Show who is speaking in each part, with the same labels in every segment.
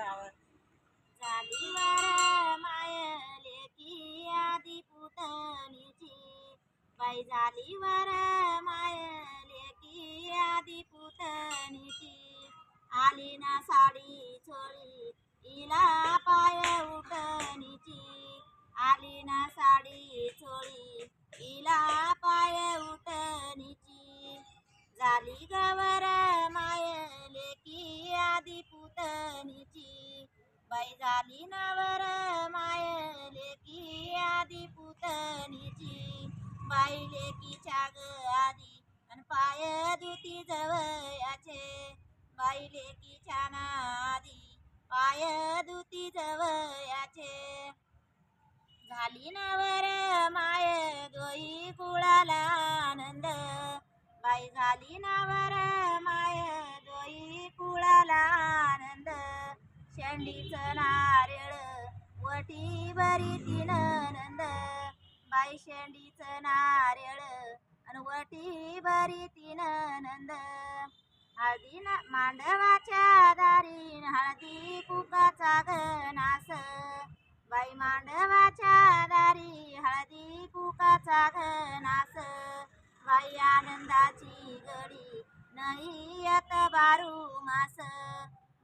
Speaker 1: गीतावर
Speaker 2: झालीवर माय लेकी आदी पुतणीची. बाई झालीवर माय लेकी आदी पुतणीची. आली ना साडी चोळी इला पाय उठणीची. आली ना साडी चोळी इला पाय उठणीची. झाली गवर बाई झाली नावर माय लेकी आदी पुतणीची. बाई लेकीच्या ग आदी आणि पाय दुती जवयाचे बाई लेकीच्याना आधी पाय दुती जवयाचे झाली नावर माय दोई कुळाला आनंद. बाई झाली नावर शेंडीचं नारळ वटी बरी तीन नंद. बाई शेंडीचं नारळ आणि वटी बरी तीन नंद. हळदी मांडवाच्या दारी हळदी कुकाचा गनास बाई मांडवाच्या दारी हळदी कुकाचा ग बाई आनंदाची गडी नाही येत बारू मास.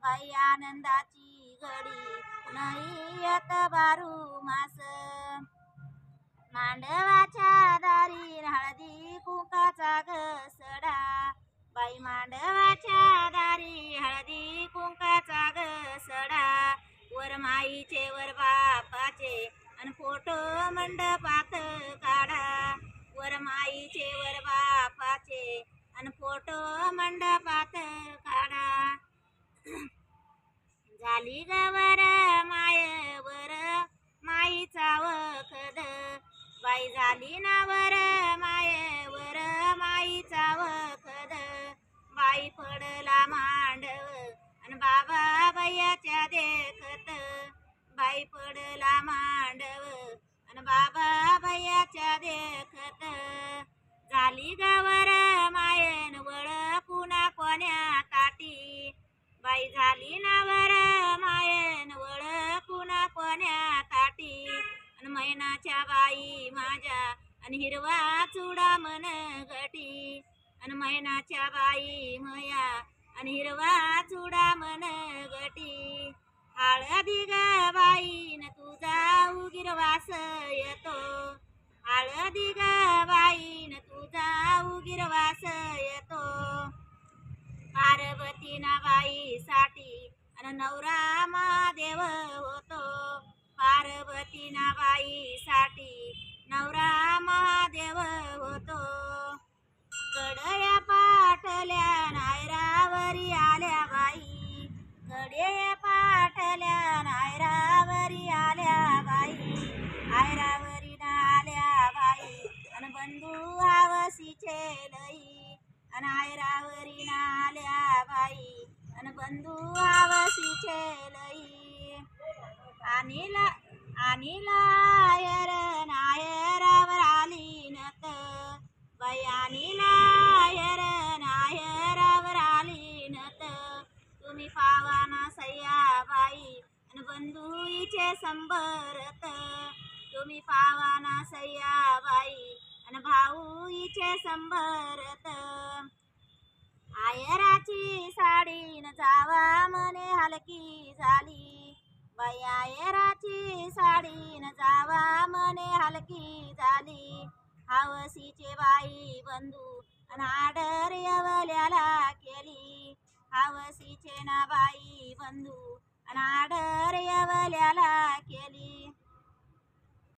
Speaker 2: बाई आनंदाची कडी नाही येत बारू मास. मांडवाच्या दारी हळदी कुंकाचा घसडा. बाई मांडवाच्या दारी हळदी कुंकाचा घसडा. वर माईचे वर बापाचे आणि फोटो मंडपात काढा. वर माईचे वर बापाचे आणि फोटो मंडपात काढा. गाली गवर माय वर माईचा वखद. बाई झाली नावर माय वर माईचा वखद. बाई पडला मांडव आणि बाबा बायाच्या देखत. बाई पडला मांडव आणि बाबा बायाच्या देखत. झाली गवर मायन आणि बाई माझ्या आणि हिरवा चुडा मन गटी. आणि मैनाच्या बाई मया आणि हिरवा चुडा मन गटी. हळदी ग बाई न तुझा उगिरवास येतो. हळदी ग बाई न तुझा उगिरवास येतो. पार्वती ना बाई साठी आणि नवरा महादेव हो पार्वती नाबाईसाठी नवरा महादेव होतो. गडया पाठल्या नायरावरी आल्या बाई. गडे पाठल्या नायरावरी आल्या बाई. आयरावरी आल्या बाई. आणि बंधू आवसीचे लई. आणि आयरावरी आल्या बाई. आणि बंधू आवसीचे लई. आणीला आणीला आयर नायरावर आली नत बाई आणीला आयर नायरावर आली नत तुम्ही पावाना सय्या बाई आणि बंधुईचे संबरत। तुम्ही पावाना सय्या बाई आणि भाऊईचे संबरत। आयराची साडी न जावा मने हलकी झाली। बया येराची साडी न जावा मने हलकी झाली. हावसीचे बाई बंधू अनाडर यवल्याला केली. हावसीचे ना बाई बंधू अनाडर यवल्याला केली.